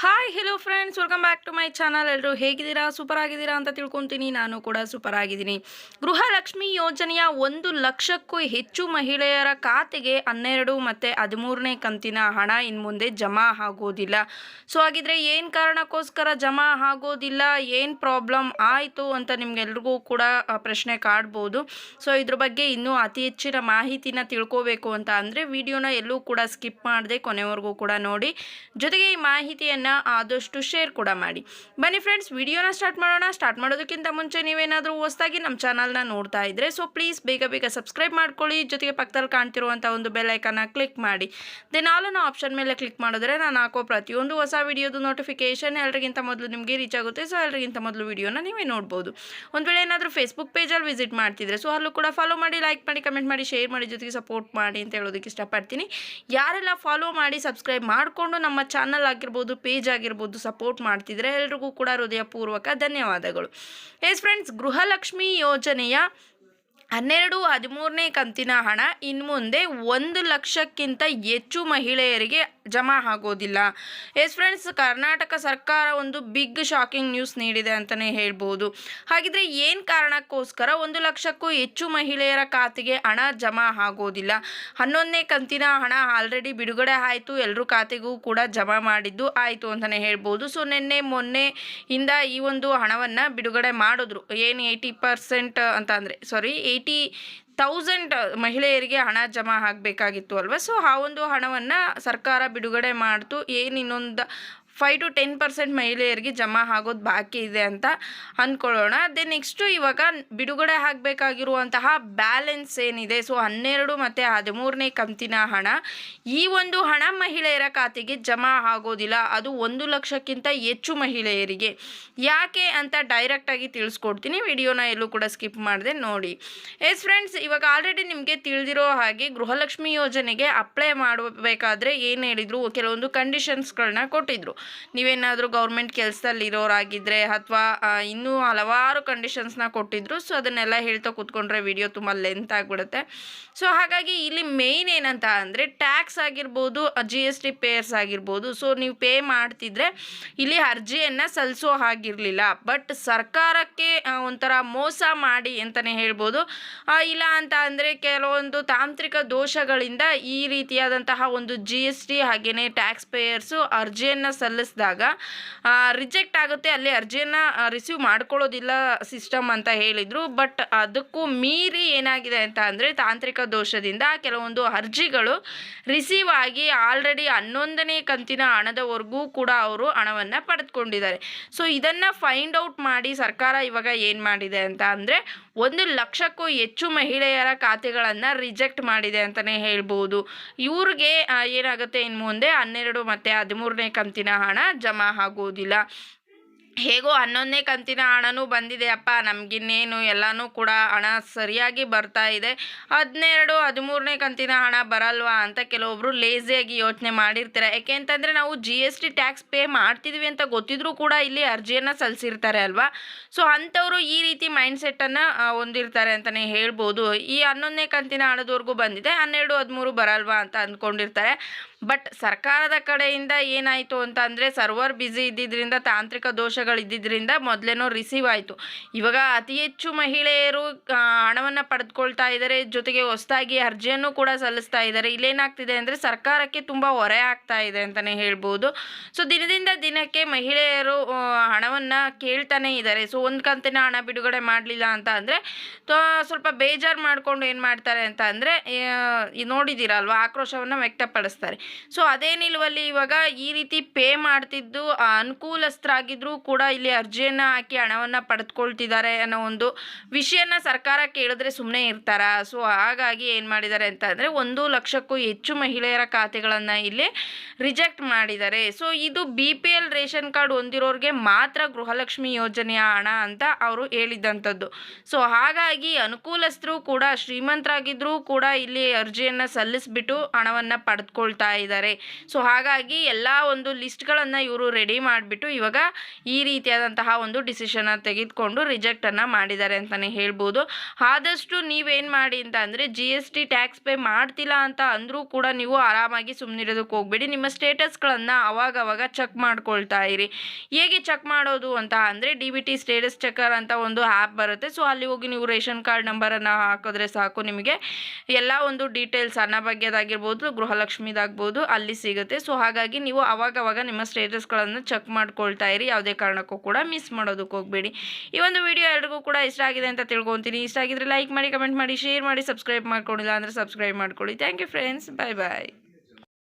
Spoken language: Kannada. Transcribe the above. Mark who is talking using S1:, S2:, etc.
S1: Hi hello friends welcome back to my channel ಎಲ್ಲರೂ ಹೇಗಿದ್ದೀರಾ? ಸೂಪರ್ ಆಗಿದ್ದೀರಾ ಅಂತ ತಿಳ್ಕೊತೀನಿ. ನಾನು ಕೂಡ ಸೂಪರ್ ಆಗಿದ್ದೀನಿ. ಗೃಹಲಕ್ಷ್ಮಿ ಯೋಜನೆಯ ಒಂದು ಲಕ್ಷಕ್ಕೂ ಹೆಚ್ಚು ಮಹಿಳೆಯರ ಖಾತೆಗೆ ಹನ್ನೆರಡು ಮತ್ತು ಹದಿಮೂರನೇ ಕಂತಿನ ಹಣ ಇನ್ನು ಮುಂದೆ ಜಮಾ ಆಗೋದಿಲ್ಲ. ಸೊ ಹಾಗಿದ್ರೆ ಏನು ಕಾರಣಕ್ಕೋಸ್ಕರ ಜಮಾ ಆಗೋದಿಲ್ಲ? ಏನು ಪ್ರಾಬ್ಲಮ್ ಆಯಿತು ಅಂತ ನಿಮಗೆಲ್ರಿಗೂ ಕೂಡ ಪ್ರಶ್ನೆ ಕಾಡ್ಬೋದು. ಸೊ ಇದ್ರ ಬಗ್ಗೆ ಇನ್ನೂ ಅತಿ ಹೆಚ್ಚಿನ ಮಾಹಿತಿನ ತಿಳ್ಕೋಬೇಕು ಅಂತ ಅಂದರೆ, ವಿಡಿಯೋನ ಎಲ್ಲೂ ಕೂಡ ಸ್ಕಿಪ್ ಮಾಡದೆ ಕೊನೆವರೆಗೂ ಕೂಡ ನೋಡಿ. ಜೊತೆಗೆ ಈ ಮಾಹಿತಿಯನ್ನು ಆದಷ್ಟು ಶೇರ್ ಕೂಡ ಮಾಡಿ. ಬನ್ನಿ ಫ್ರೆಂಡ್ಸ್ ವಿಡಿಯೋನ ಸ್ಟಾರ್ಟ್ ಮಾಡೋಣ. ಸ್ಟಾರ್ಟ್ ಮಾಡೋದಕ್ಕಿಂತ ಮುಂಚೆ ನೀವೇನಾದರೂ ಹೊಸದಾಗಿ ನಮ್ಮ ಚಾನಲ್ನ ನೋಡ್ತಾ ಇದ್ದರೆ ಸೊ ಪ್ಲೀಸ್ ಬೇಗ ಬೇಗ ಸಬ್ಸ್ಕ್ರೈಬ್ ಮಾಡ್ಕೊಳ್ಳಿ. ಜೊತೆಗೆ ಪಕ್ಕದಲ್ಲಿ ಕಾಣ್ತಿರುವಂಥ ಒಂದು ಬೆಲೈಕನ್ನ ಕ್ಲಿಕ್ ಮಾಡಿ. ದೆನ್ ಆಲ್ ಅನ್ನೋ ಆಪ್ಷನ್ ಮೇಲೆ ಕ್ಲಿಕ್ ಮಾಡಿದ್ರೆ ನಾನು ಹಾಕೋ ಪ್ರತಿಯೊಂದು ಹೊಸ ವಿಡಿಯೋದು ನೋಟಿಫಿಕೇಶನ್ ಎಲ್ಲರಿಗಿಂತ ಮೊದಲು ನಿಮಗೆ ರೀಚ್ ಆಗುತ್ತೆ. ಸೊ ಎಲ್ರಿಗಿಂತ ಮೊದಲು ವಿಡಿಯೋನ ನೀವೇ ನೋಡ್ಬೋದು. ಒಂದು ವೇಳೆ ಏನಾದರೂ ಫೇಸ್ಬುಕ್ ಪೇಜಲ್ಲಿ ವಿಸಿಟ್ ಮಾಡ್ತಿದ್ರೆ ಸೊ ಅಲ್ಲೂ ಕೂಡ ಫಾಲೋ ಮಾಡಿ ಲೈಕ್ ಮಾಡಿ ಕಮೆಂಟ್ ಮಾಡಿ ಶೇರ್ ಮಾಡಿ, ಜೊತೆಗೆ ಸಪೋರ್ಟ್ ಮಾಡಿ ಅಂತ ಹೇಳೋದಕ್ಕೆ ಇಷ್ಟಪಡ್ತೀನಿ. ಯಾರೆಲ್ಲ ಫಾಲೋ ಮಾಡಿ ಸಬ್ಸ್ಕ್ರೈಬ್ ಮಾಡಿಕೊಂಡು ನಮ್ಮ ಚಾನಲ್ ಆಗಿರ್ಬೋದು ಪೇಜ್ ಆಗಿರ್ಬೋದು ಸಪೋರ್ಟ್ ಮಾಡ್ತಿದ್ರೆ ಎಲ್ರಿಗೂ ಕೂಡ ಹೃದಯಪೂರ್ವಕ ಧನ್ಯವಾದಗಳು. ಎಸ್ ಫ್ರೆಂಡ್ಸ್ ಗೃಹಲಕ್ಷ್ಮಿ ಯೋಜನೆಯ ಹನ್ನೆರಡು, ಹದಿಮೂರನೇ ಕಂತಿನ ಹಣ ಇನ್ಮುಂದೆ ಒಂದು ಲಕ್ಷಕ್ಕಿಂತ ಹೆಚ್ಚು ಮಹಿಳೆಯರಿಗೆ ಜಮಾ ಆಗೋದಿಲ್ಲ. ಎಸ್ ಫ್ರೆಂಡ್ಸ್, ಕರ್ನಾಟಕ ಸರ್ಕಾರ ಒಂದು ಬಿಗ್ ಶಾಕಿಂಗ್ ನ್ಯೂಸ್ ನೀಡಿದೆ ಅಂತಲೇ ಹೇಳ್ಬೋದು. ಹಾಗಿದ್ರೆ ಏನು ಕಾರಣಕ್ಕೋಸ್ಕರ ಒಂದು ಲಕ್ಷಕ್ಕೂ ಹೆಚ್ಚು ಮಹಿಳೆಯರ ಖಾತೆಗೆ ಹಣ ಜಮಾ ಆಗೋದಿಲ್ಲ. ಹನ್ನೊಂದನೇ ಕಂತಿನ ಹಣ ಆಲ್ರೆಡಿ ಬಿಡುಗಡೆ ಆಯಿತು ಎಲ್ಲರೂ ಖಾತೆಗೂ ಕೂಡ ಜಮಾ ಮಾಡಿದ್ದು ಆಯಿತು ಅಂತಲೇ ಹೇಳ್ಬೋದು. ಸೊ, ನಿನ್ನೆ ಮೊನ್ನೆ ಇಂದ ಈ ಒಂದು ಹಣವನ್ನು ಬಿಡುಗಡೆ ಮಾಡಿದ್ರು. ಏನು ಏಯ್ಟಿ ಪರ್ಸೆಂಟ್ ಅಂತ ಅಂದರೆ ಸಾರಿ ಏಯ್ಟಿ ತೌಸಂಡ್ ಮಹಿಳೆಯರಿಗೆ ಹಣ ಜಮಾ ಆಗಬೇಕಾಗಿತ್ತು ಅಲ್ವಾ? ಸೊ ಆ ಒಂದು ಹಣವನ್ನು ಸರ್ಕಾರ ಬಿಡುಗಡೆ ಮಾಡ್ತು. ಏನು ಇನ್ನೊಂದು ಫೈವ್ ಟು ಟೆನ್ ಪರ್ಸೆಂಟ್ ಮಹಿಳೆಯರಿಗೆ ಜಮಾ ಆಗೋದು ಬಾಕಿ ಇದೆ ಅಂತ ಅಂದ್ಕೊಳ್ಳೋಣ ದೆ ನೆಕ್ಸ್ಟು ಇವಾಗ ಬಿಡುಗಡೆ ಆಗಬೇಕಾಗಿರುವಂತಹ ಬ್ಯಾಲೆನ್ಸ್ ಏನಿದೆ? ಸೊ ಹನ್ನೆರಡು ಮತ್ತು ಹದಿಮೂರನೇ ಕಂತಿನ ಹಣ. ಈ ಒಂದು ಹಣ ಮಹಿಳೆಯರ ಖಾತೆಗೆ ಜಮಾ ಆಗೋದಿಲ್ಲ. ಅದು ಒಂದು ಲಕ್ಷಕ್ಕಿಂತ ಹೆಚ್ಚು ಮಹಿಳೆಯರಿಗೆ. ಯಾಕೆ ಅಂತ ಡೈರೆಕ್ಟಾಗಿ ತಿಳಿಸ್ಕೊಡ್ತೀನಿ. ವಿಡಿಯೋನ ಎಲ್ಲೂ ಕೂಡ ಸ್ಕಿಪ್ ಮಾಡಿದೆ ನೋಡಿ. ಎಸ್ ಫ್ರೆಂಡ್ಸ್ ಇವಾಗ ಆಲ್ರೆಡಿ ನಿಮಗೆ ತಿಳಿದಿರೋ ಹಾಗೆ ಗೃಹಲಕ್ಷ್ಮಿ ಯೋಜನೆಗೆ ಅಪ್ಲೈ ಮಾಡಬೇಕಾದ್ರೆ ಏನು ಹೇಳಿದರು? ಕೆಲವೊಂದು ಕಂಡೀಷನ್ಸ್ಗಳನ್ನ ಕೊಟ್ಟಿದ್ರು. ನೀವೇನಾದರೂ ಗೌರ್ಮೆಂಟ್ ಕೆಲಸದಲ್ಲಿ ಇರೋರಾಗಿದ್ದರೆ ಅಥವಾ ಇನ್ನೂ ಹಲವಾರು ಕಂಡೀಷನ್ಸ್ನ ಕೊಟ್ಟಿದ್ರು ಸೊ ಅದನ್ನೆಲ್ಲ ಹೇಳ್ತಾ ಕೂತ್ಕೊಂಡ್ರೆ ವಿಡಿಯೋ ತುಂಬ ಲೆಂತ್ ಆಗಿಬಿಡುತ್ತೆ. ಸೊ ಹಾಗಾಗಿ ಇಲ್ಲಿ ಮೇಯ್ನ್ ಏನಂತ ಅಂದರೆ ಟ್ಯಾಕ್ಸ್ ಆಗಿರ್ಬೋದು ಜಿ ಎಸ್ ಟಿ ಪೇಯರ್ಸ್ ಆಗಿರ್ಬೋದು ಸೊ ನೀವು ಪೇ ಮಾಡ್ತಿದ್ರೆ ಇಲ್ಲಿ ಅರ್ಜಿಯನ್ನು ಸಲ್ಲಿಸೋ ಹಾಗಿರಲಿಲ್ಲ. ಬಟ್ ಸರ್ಕಾರಕ್ಕೆ ಒಂಥರ ಮೋಸ ಮಾಡಿ ಅಂತಲೇ ಹೇಳ್ಬೋದು. ಇಲ್ಲ ಅಂತ ಅಂದರೆ ಕೆಲವೊಂದು ತಾಂತ್ರಿಕ ದೋಷಗಳಿಂದ ಈ ರೀತಿಯಾದಂತಹ ಒಂದು ಜಿ ಎಸ್ ಟಿ ಹಾಗೆಯೇ ಟ್ಯಾಕ್ಸ್ ಪೇಯರ್ಸು ಅರ್ಜಿಯನ್ನು ಸಲ್ಲಿಸಿದಾಗ ರಿಜೆಕ್ಟ್ ಆಗುತ್ತೆ, ಅಲ್ಲಿ ಅರ್ಜಿಯನ್ನು ರಿಸೀವ್ ಮಾಡ್ಕೊಳ್ಳೋದಿಲ್ಲ ಸಿಸ್ಟಮ್ ಅಂತ ಹೇಳಿದರು. ಬಟ್ ಅದಕ್ಕೂ ಮೀರಿ ಏನಾಗಿದೆ ಅಂತ ಅಂದರೆ, ತಾಂತ್ರಿಕ ದೋಷದಿಂದ ಕೆಲವೊಂದು ಅರ್ಜಿಗಳು ರಿಸೀವ್ ಆಗಿ ಆಲ್ರೆಡಿ ಹನ್ನೊಂದನೇ ಕಂತಿನ ಹಣದವರೆಗೂ ಕೂಡ ಅವರು ಹಣವನ್ನು ಪಡೆದುಕೊಂಡಿದ್ದಾರೆ. ಸೊ ಇದನ್ನು ಫೈಂಡ್ ಔಟ್ ಮಾಡಿ ಸರ್ಕಾರ ಇವಾಗ ಏನು ಮಾಡಿದೆ ಅಂತ ಅಂದರೆ, ಒಂದು ಲಕ್ಷಕ್ಕೂ ಹೆಚ್ಚು ಮಹಿಳೆಯರ ಖಾತೆಗಳನ್ನು ರಿಜೆಕ್ಟ್ ಮಾಡಿದೆ ಅಂತಲೇ ಹೇಳ್ಬೋದು. ಇವ್ರಿಗೆ ಏನಾಗುತ್ತೆ ಇನ್ನು ಮುಂದೆ, ಹನ್ನೆರಡು ಮತ್ತು ಹದಿಮೂರನೇ ಕಂತಿನ ಹಣ ಜಮಾ ಆಗೋದಿಲ್ಲ ಹೇಗೋ ಹನ್ನೊಂದನೇ ಕಂತಿನ ಹಣನೂ ಬಂದಿದೆ. ಅಪ್ಪ, ನಮಗಿನ್ನೇನು ಎಲ್ಲನೂ ಕೂಡ ಹಣ ಸರಿಯಾಗಿ ಬರ್ತಾ ಇದೆ. ಹದಿನೆರಡು, ಹದಿಮೂರನೇ ಕಂತಿನ ಹಣ ಬರಲ್ವಾ ಅಂತ ಕೆಲವೊಬ್ರು ಲೇಸಿಯಾಗಿ ಯೋಚನೆ ಮಾಡಿರ್ತಾರೆ. ಯಾಕೆ ಅಂತಂದರೆ ನಾವು G S T tax pay ಮಾಡ್ತಿದ್ವಿ ಅಂತ ಗೊತ್ತಿದ್ರೂ ಕೂಡ ಇಲ್ಲಿ ಅರ್ಜಿಯನ್ನು ಸಲ್ಲಿಸಿರ್ತಾರೆ ಅಲ್ವಾ? ಸೊ ಅಂಥವರು ಈ ರೀತಿ ಮೈಂಡ್ಸೆಟ್ಟನ್ನು ಹೊಂದಿರ್ತಾರೆ ಅಂತಲೇ ಹೇಳ್ಬೋದು. ಈ ಹನ್ನೊಂದನೇ ಕಂತಿನ ಹಣದವರೆಗೂ ಬಂದಿದೆ. ಹನ್ನೆರಡು, ಹದಿಮೂರು ಬರಲ್ವಾ ಅಂತ ಅಂದ್ಕೊಂಡಿರ್ತಾರೆ. ಬಟ್ ಸರ್ಕಾರದ ಕಡೆಯಿಂದ ಏನಾಯಿತು ಅಂತ ಅಂದರೆ ಸರ್ವರ್ ಬ್ಯುಸಿ ಇದ್ದಿದ್ದರಿಂದ ತಾಂತ್ರಿಕ ದೋಷಗಳು ಇದ್ದಿದ್ದರಿಂದ ಮೊದಲೇನೋ ರಿಸೀವ್ ಆಯಿತು. ಇವಾಗ ಅತಿ ಹೆಚ್ಚು ಮಹಿಳೆಯರು ಹಣವನ್ನು ಪಡೆದುಕೊಳ್ತಾ ಇದ್ದಾರೆ ಜೊತೆಗೆ ಹೊಸದಾಗಿ ಅರ್ಜಿಯನ್ನು ಕೂಡ ಸಲ್ಲಿಸ್ತಾ ಇದ್ದಾರೆ ಇಲ್ಲೇನಾಗ್ತಿದೆ ಅಂದರೆ ಸರ್ಕಾರಕ್ಕೆ ತುಂಬ ಹೊರೆ ಆಗ್ತಾ ಇದೆ ಅಂತಲೇ ಹೇಳ್ಬೋದು. ಸೊ ದಿನದಿಂದ ದಿನಕ್ಕೆ ಮಹಿಳೆಯರು ಹಣವನ್ನು ಕೇಳ್ತಾನೆ ಇದ್ದಾರೆ ಸೊ ಒಂದು ಕಂತಿನ ಹಣ ಬಿಡುಗಡೆ ಮಾಡಲಿಲ್ಲ ಅಂತ ಅಂದರೆ ಸ್ವಲ್ಪ ಬೇಜಾರು ಮಾಡಿಕೊಂಡು ಏನು ಮಾಡ್ತಾರೆ ಅಂತ ಅಂದರೆ ನೋಡಿದ್ದೀರಲ್ವ ಆಕ್ರೋಶವನ್ನು ವ್ಯಕ್ತಪಡಿಸ್ತಾರೆ. ಸೊ ಅದೇ ನಿಲುವಲ್ಲಿ ಇವಾಗ ಈ ರೀತಿ ಪೇ ಮಾಡ್ತಿದ್ದು ಅನುಕೂಲಸ್ಥರಾಗಿದ್ದರೂ ಕೂಡ ಇಲ್ಲಿ ಅರ್ಜಿಯನ್ನು ಹಾಕಿ ಹಣವನ್ನು ಪಡೆದುಕೊಳ್ತಿದ್ದಾರೆ ಅನ್ನೋ ಒಂದು ವಿಷಯನ ಸರ್ಕಾರ ಕೇಳಿದ್ರೆ ಸುಮ್ಮನೆ ಇರ್ತಾರ. ಸೊ ಹಾಗಾಗಿ ಏನು ಮಾಡಿದ್ದಾರೆ ಅಂತ ಅಂದರೆ ಒಂದು ಲಕ್ಷಕ್ಕೂ ಹೆಚ್ಚು ಮಹಿಳೆಯರ ಖಾತೆಗಳನ್ನು ಇಲ್ಲಿ ರಿಜೆಕ್ಟ್ ಮಾಡಿದ್ದಾರೆ. ಸೊ ಇದು B P L ration card ಹೊಂದಿರೋರಿಗೆ ಮಾತ್ರ ಗೃಹಲಕ್ಷ್ಮಿ ಯೋಜನೆಯ ಹಣ ಅಂತ ಅವರು ಹೇಳಿದ್ದಂಥದ್ದು ಸೊ ಹಾಗಾಗಿ ಅನುಕೂಲಸ್ಥರು ಕೂಡ ಶ್ರೀಮಂತರಾಗಿದ್ದರೂ ಕೂಡ ಇಲ್ಲಿ ಅರ್ಜಿಯನ್ನು ಸಲ್ಲಿಸ್ಬಿಟ್ಟು ಹಣವನ್ನು ಪಡೆದುಕೊಳ್ತಾ ಇದ್ದಾರೆ. ಸೊ ಹಾಗಾಗಿ ಎಲ್ಲ ಒಂದು ಲಿಸ್ಟ್ಗಳನ್ನು ಇವರು ರೆಡಿ ಮಾಡಿಬಿಟ್ಟು ಇವಾಗ ಈ ರೀತಿಯಾದಂತಹ ಒಂದು ಡಿಸಿಷನ್ನ ತೆಗೆದುಕೊಂಡು ರಿಜೆಕ್ಟನ್ನು ಮಾಡಿದ್ದಾರೆ ಅಂತಲೇ ಹೇಳ್ಬೋದು. ಆದಷ್ಟು ನೀವೇನು ಮಾಡಿ ಅಂತ ಅಂದರೆ G S T tax pay ಮಾಡ್ತಿಲ್ಲ ಅಂತ ಅಂದರೂ ಕೂಡ ನೀವು ಆರಾಮಾಗಿ ಸುಮ್ಮನಿರೋದಕ್ಕೆ ಹೋಗಬೇಡಿ. ನಿಮ್ಮ ಸ್ಟೇಟಸ್ಗಳನ್ನು ಅವಾಗವಾಗ ಚೆಕ್ ಮಾಡ್ಕೊಳ್ತಾ ಇರಿ. ಹೇಗೆ ಚೆಕ್ ಮಾಡೋದು ಅಂತ ಅಂದರೆ D B T status checker ಅಂತ ಒಂದು ಆ್ಯಪ್ ಬರುತ್ತೆ. ಸೊ ಅಲ್ಲಿ ಹೋಗಿ ನೀವು ರೇಷನ್ ಕಾರ್ಡ್ ನಂಬರನ್ನು ಹಾಕಿದ್ರೆ ಸಾಕು ನಿಮಗೆ. ಎಲ್ಲ ಒಂದು ಡೀಟೇಲ್ಸ್ ಅನ್ನ ಬಗ್ಗೆದಾಗಿರ್ಬೋದು ಗೃಹಲಕ್ಷ್ಮಿದಾಗ್ಬೋದು ಅಲ್ಲಿ ಸಿಗುತ್ತೆ. ಸೊ ಹಾಗಾಗಿ ನೀವು ಅವಾಗವಾಗ ನಿಮ್ಮ ಸ್ಟೇಟಸ್ಗಳನ್ನು ಚೆಕ್ ಮಾಡ್ಕೊಳ್ತಾ ಇರಿ. ಯಾವುದೇ ಕಾರಣಕ್ಕೂ ಕೂಡ ಮಿಸ್ ಮಾಡೋದಕ್ಕೆ ಹೋಗಬೇಡಿ. ಈ ಒಂದು ವಿಡಿಯೋ ಎಲ್ರಿಗೂ ಕೂಡ ಇಷ್ಟ ಆಗಿದೆ ಅಂತ ತಿಳ್ಕೊತೀನಿ. ಇಷ್ಟ ಆಗಿದ್ರೆ ಲೈಕ್ ಮಾಡಿ ಕಮೆಂಟ್ ಮಾಡಿ ಶೇರ್ ಮಾಡಿ ಸಬ್ಸ್ಕ್ರೈಬ್ ಮಾಡ್ಕೊಂಡಿಲ್ಲ ಅಂದರೆ ಸಬ್ಸ್ಕ್ರೈಬ್ ಮಾಡ್ಕೊಳ್ಳಿ. Thank you friends bye bye